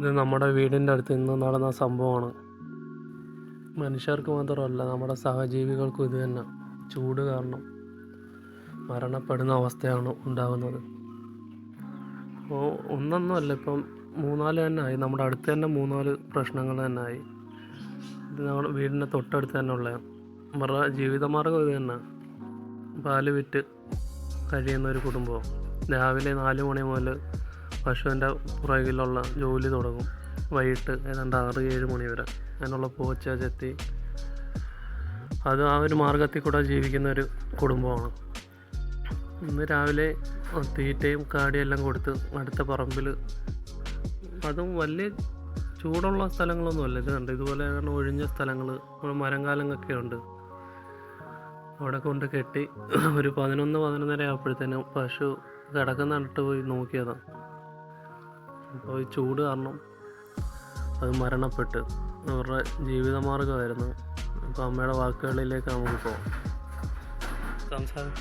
ഇത് നമ്മുടെ വീടിന്റെ അടുത്ത് ഇന്ന് നടന്ന സംഭവമാണ്. മനുഷ്യർക്ക് മാത്രമല്ല നമ്മുടെ സഹജീവികൾക്കും ഇത് തന്നെ ചൂട് കാരണം മരണപ്പെടുന്ന അവസ്ഥയാണ് ഉണ്ടാകുന്നത്. അപ്പോൾ ഒന്നൊന്നുമല്ല ഇപ്പം മൂന്നാൽ തന്നെ ആയി. നമ്മുടെ അടുത്ത് തന്നെ മൂന്നാൽ പ്രശ്നങ്ങൾ തന്നെ ആയി. ഇത് നമ്മുടെ വീടിന്റെ തൊട്ടടുത്ത് തന്നെ ഉള്ള അവരുടെ ജീവിതമാർഗം ഇത് തന്നെ. പാൽ വിറ്റ് കഴിയുന്ന ഒരു കുടുംബം. രാവിലെ നാല് മണി മുതൽ പശുവിന്റെ പുറകിലുള്ള ജോലി തുടങ്ങും. വൈകിട്ട് ഏതാണ്ട് ആറ് ഏഴ് മണി വരെ. അതിനുള്ള പോച്ച ചെത്തി. അത് ആ ഒരു മാർഗത്തിൽ കൂടെ ജീവിക്കുന്ന ഒരു കുടുംബമാണ്. ഇന്ന് രാവിലെ തീറ്റയും കാടിയും എല്ലാം കൊടുത്ത് അടുത്ത പറമ്പിൽ അതും വലിയ ചൂടുള്ള സ്ഥലങ്ങളൊന്നുമല്ല ഇത് കണ്ട്? ഇതുപോലെ ഒഴിഞ്ഞ സ്ഥലങ്ങൾ മരങ്കാലങ്ങളൊക്കെ ഉണ്ട്. അവിടെ കൊണ്ട് കെട്ടി ഒരു പതിനൊന്ന് പതിനൊന്നര ആയപ്പോഴത്തേനും പശു കിടക്കുന്ന കണ്ടിട്ട് പോയി നോക്കിയതാണ് അപ്പോൾ ഈ ചൂട് കാരണം അത് മരണപ്പെട്ട്. അവരുടെ ജീവിതമാർഗമായിരുന്നു അപ്പോൾ അമ്മയുടെ വാക്കുകളിലേക്ക് നമുക്ക് പോകാം. സംസാരം.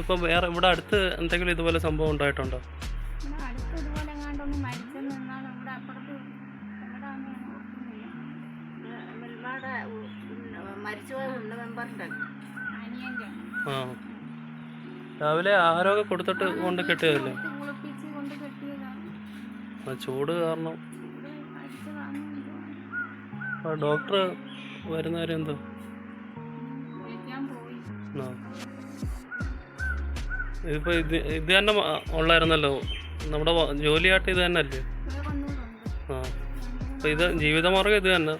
ഇപ്പം വേറെ ഇവിടെ അടുത്ത് എന്തെങ്കിലും ഇതുപോലെ സംഭവം ഉണ്ടായിട്ടുണ്ടോ? അടുത്ത് ഇതുപോലെ എങ്ങാണ്ടൊന്നും മരിച്ചെന്ന് മരിച്ചുപോയ ഉണ്ട് മെമ്പറിന്റെ അനിയന്റെ ആ. രാവിലെ ആഹാരമൊക്കെ കൊടുത്തിട്ട് കൊണ്ട് കെട്ടിയതല്ലേ? ആ ചൂട് കാരണം. ആ ഡോക്ടർ വരുന്നവരെന്തോ ഇതിപ്പോ ഇതിപ്പോൾ ഇത് ഇത് തന്നെ ഉള്ളായിരുന്നല്ലോ. നമ്മുടെ ജോലിയായിട്ട് ഇത് തന്നെ അല്ലേ ആ. അപ്പോൾ ഇത് ജീവിതമാർഗം ഇത് തന്നെ.